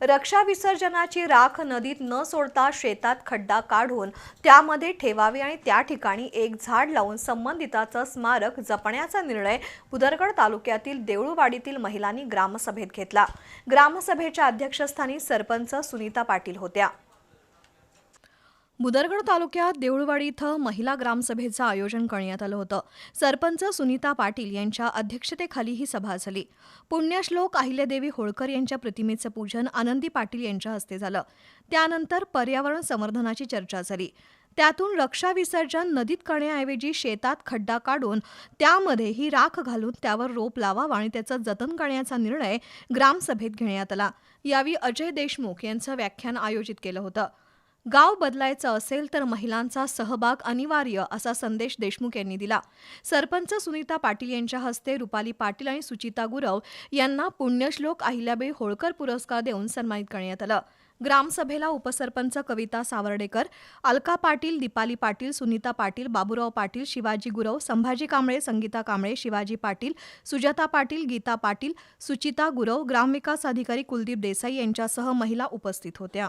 रक्षा विसर्जनाची राख नदीत न सोडता शेतात खड्डा काढून त्यामध्ये ठेवावी आणि त्या ठिकाणी एक झाड लावून संबंधिताचं स्मारक जपण्याचा निर्णय उदरगड तालुक्यातील देऊळवाडीतील महिलांनी ग्रामसभेत घेतला. ग्रामसभेच्या अध्यक्षस्थानी सरपंच सुनीता पाटील होत्या. मुदरगड तालुक्यात देऊळवाडी इथं महिला ग्रामसभेचं आयोजन करण्यात आलं होतं. सरपंच सुनीता पाटील यांच्या अध्यक्षतेखाली ही सभा झाली. पुण्यश्लोक अहिल्यादेवी होळकर यांच्या प्रतिमेचं पूजन आनंदी पाटील यांच्या हस्ते झालं. त्यानंतर पर्यावरण संवर्धनाची चर्चा झाली. त्यातून रक्षा विसर्जन नदीत करण्याऐवजी शेतात खड्डा काढून त्यामध्ये ही राख घालून त्यावर रोप लावावा आणि त्याचं जतन करण्याचा निर्णय ग्रामसभेत घेण्यात आला. यावेळी अजय देशमुख यांचं व्याख्यान आयोजित केलं होतं. गाव बदलायचं असेल तर महिलांचा सहभाग अनिवार्य असा संदेश देशमुख यांनी दिला. सरपंच सुनीता पाटील यांच्या हस्ते रुपाली पाटील आणि सुचिता गुरव यांना पुण्यश्लोक अहिल्याबाई होळकर पुरस्कार देऊन सन्मानित करण्यात आलं. ग्रामसभेला उपसरपंच कविता सावर्डेकर अलका पाटील दीपाली पाटील सुनीता पाटील बाबूराव पाटील शिवाजी गुरव संभाजी कांबळे संगीता कांबळे शिवाजी पाटील सुजाता पाटील गीता पाटील सुचिता गुरव ग्रामविकास अधिकारी कुलदीप देसाई यांच्यासह महिला उपस्थित होत्या.